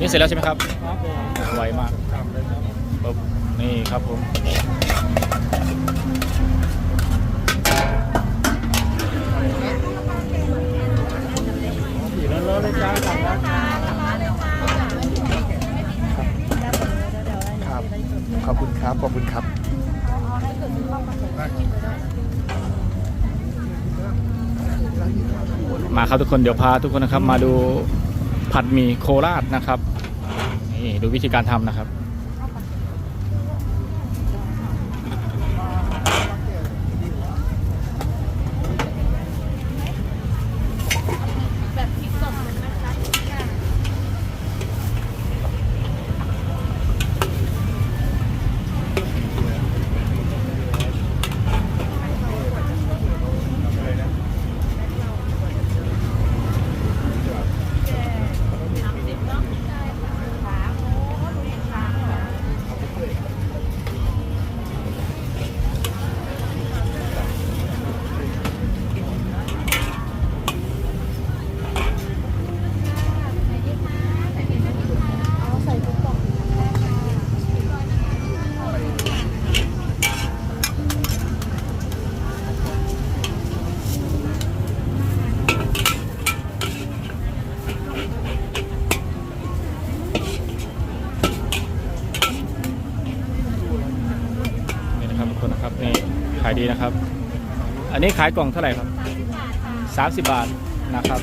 นี่เสร็จแล้วใช่ไหมครับครับผมไวมากทำเลยครับปึ๊บนี่ครับผมขี่ร้อนๆเลยจ้าสั่งแล้วครับ ขอบคุณครับ ขอบคุณครับ มาครับทุกคนเดี๋ยวพาทุกคนนะครับมาดู ผัดหมี่โคราชนะครับนี่ดูวิธีการทำนะครับแบบ ครับทุกคนนะครับนี่ขายดีนะครับ อันนี้ขายกล่องเท่าไหร่ครับ 30 บาทนะครับ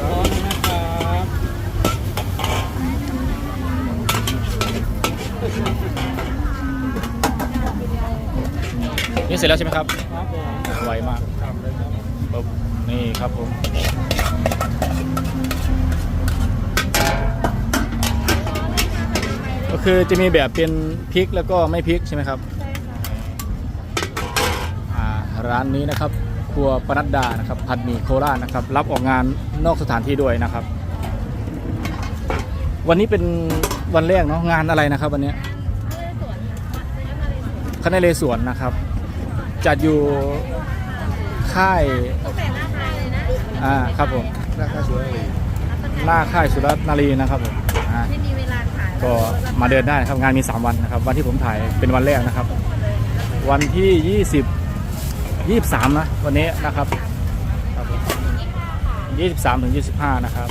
ร้อนนะครับนี่เสร็จแล้วใช่ไหมครับครับผมไวมากทำเลยครับ ปึ๊บนี่ครับผมก็คือจะมีแบบเป็นพริกแล้วก็ไม่พริกใช่ไหมครับอ่าร้านนี้นะครับ ครัวปนัดดานะครับ ผัดหมี่โคราชนะครับ รับออกงานนอกสถานที่ด้วยนะครับ วันนี้เป็นวันแรกเนาะงานอะไรนะครับวันเนี้ยคณะเลสวนนะครับ จัดอยู่ ค่ายแต่หน้าทายเลยนะอ่าครับผมราคาสวยเลยหน้าค่ายสุรนารีนะครับผมอ่าไม่มีเวลาขายก็มาเดินได้นะครับงานมี 3 วันนะครับ วันที่ผมถ่ายเป็นวันแรกนะครับ วันที่ 20 23 นะ วันนี้นะครับครับผม23ถึง25 นะครับ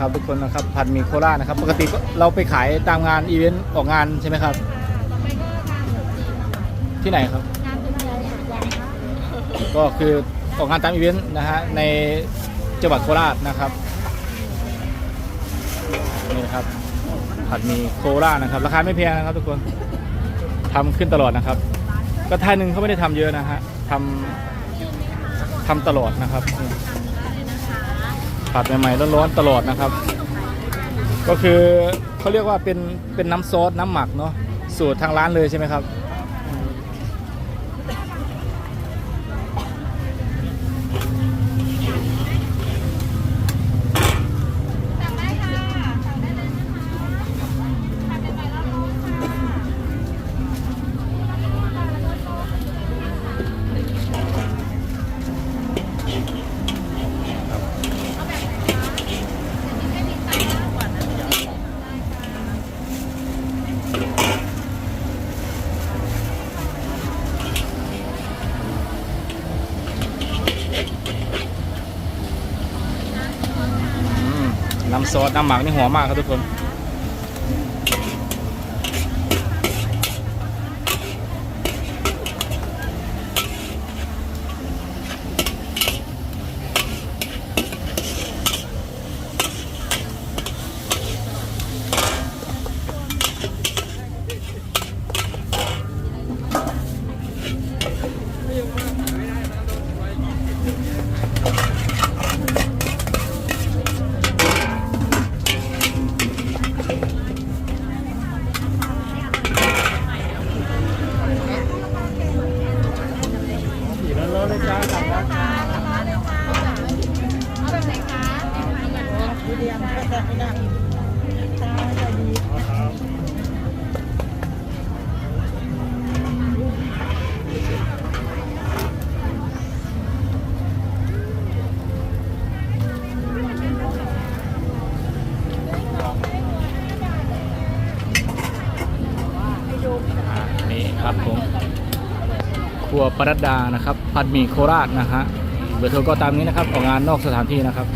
ครับทุกคนนะครับผัดหมี่โคราชนะครับ ปกติก็เราไปขายตามงานอีเวนต์ออกงานใช่ไหมครับ ที่ไหนครับ ก็คือออกงานตามอีเวนต์นะฮะในจังหวัดโคราชนะครับนี่นะครับผัดหมี่โคราชนะครับ ราคาไม่แพงนะครับ ทุกคนทำขึ้นตลอดนะครับ ก็ท่านึงเขาไม่ได้ทำเยอะนะฮะทำทำตลอดนะครับ ผัดใหม่ๆร้อนๆตลอดนะครับ ก็คือเขาเรียกว่าเป็นเป็นน้ำซอสน้ำหมักเนาะสูตรทางร้านเลยใช่ไหมครับ ซอสน้ำหมักนี่หัวมากครับทุกคนน นี่ครับผมครัวปรัดดานะครับผัดหมี่โคราชนะฮะเบอร์โทรก็ตามนี้นะครับออกงานนอกสถานที่นะครับ